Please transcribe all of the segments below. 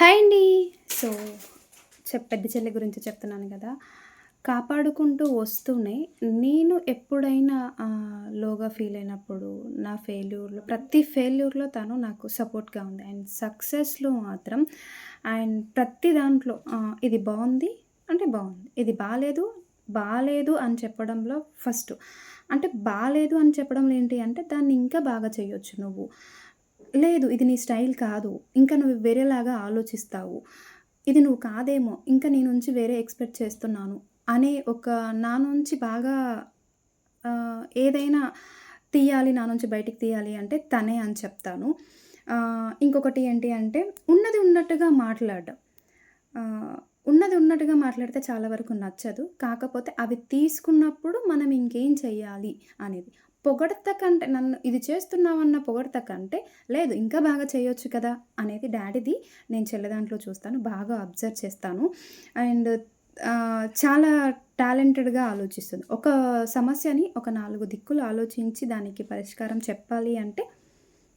Hi అండి so చెప్ పెద్ద చెల్లి గురించి చెప్తున్నాను కదా కాపాడుకుంటూ వస్తూనే నేను ఎప్పుడైనా లోగా ఫీల్ అయినప్పుడు నా ఫెయిల్యూర్‌లో ప్రతి ఫెయిల్యూర్‌లో తను నాకు సపోర్ట్‌గా ఉంది. అండ్ సక్సెస్‌లో మాత్రం అండ్ ప్రతి దాంట్లో ఇది బాగుంది అంటే బాగుంది ఇది బాగాలేదు బాగాలేదు అని చెప్పడంలో ఫస్ట్ అంటే బాగాలేదు అని చెప్పడంలో ఏంటి అంటే దాన్ని ఇంకా బాగా చేయొచ్చు నువ్వు. లేదు ఇది నీ స్టైల్ కాదు. ఇంకా నువ్వు వేరేలాగా ఆలోచిస్తావు. ఇది నువ్వు కాదేమో! ఇంకా నీ నుంచి వేరే ఎక్స్‌పెక్ట్ చేస్తున్నాను అనే ఒక నా నుంచి బాగా ఏదైనా తీయాలి నా నుంచి బయటికి తీయాలి అంటే తనే అని చెప్తాను. ఇంకొకటి ఏంటి అంటే ఉన్నది ఉన్నట్టుగా మాట్లాడడం. ఉన్నది ఉన్నట్టుగా మాట్లాడితే చాలా వరకు నచ్చదు. కాకపోతే అవి తీసుకున్నప్పుడు మనం ఇంకేం చేయాలి అనేది. పొగడత కంటే నన్ను ఇది చేస్తున్నావన్న పొగడత కంటే లేదు ఇంకా బాగా చేయొచ్చు కదా! అనేది డాడీది నేను చెల్లదాంట్లో చూస్తాను. బాగా అబ్జర్వ్ చేస్తాను. అండ్ చాలా టాలెంటెడ్‌గా ఆలోచిస్తుంది. ఒక సమస్యని ఒక నాలుగు దిక్కులు ఆలోచించి దానికి పరిష్కారం చెప్పాలి అంటే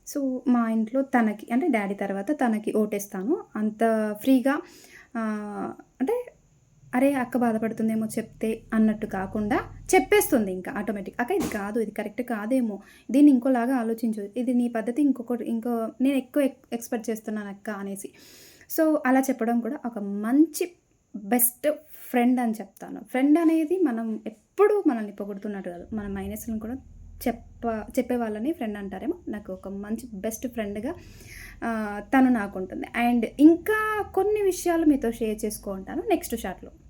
సో, మా ఇంట్లో తనకి అంటే డాడీ తర్వాత తనకి ఓటేస్తాను. అంత ఫ్రీగా అంటే అరే! అక్క బాధపడుతుందేమో చెప్తే అన్నట్టు కాకుండా చెప్పేస్తుంది ఇంకా ఆటోమేటిక్. అక్క ఇది కాదు, ఇది కరెక్ట్ కాదేమో, దీన్ని ఇంకోలాగా ఆలోచించు. ఇది నీ పద్ధతి ఇంకొకటి ఇంకో నేను ఎక్కువ ఎక్ ఎక్స్‌పెక్ట్ చేస్తున్నాను అక్క అనేసి. సో, అలా చెప్పడం కూడా ఒక మంచి బెస్ట్ ఫ్రెండ్ అని చెప్తాను. ఫ్రెండ్ అనేది మనం ఎప్పుడూ మనల్ని పొగుడుతున్నట్టు కాదు. మన మైనస్‌లను కూడా చెప్ప చెప్పే వాళ్ళని ఫ్రెండ్ అంటారేమో. నాకు ఒక మంచి బెస్ట్ ఫ్రెండ్‌గా తను నాకు ఉంటుంది అండ్ ఇంకా కొన్ని విషయాలు మీతో షేర్ చేసుకుంటాను నెక్స్ట్ షాట్‌లో.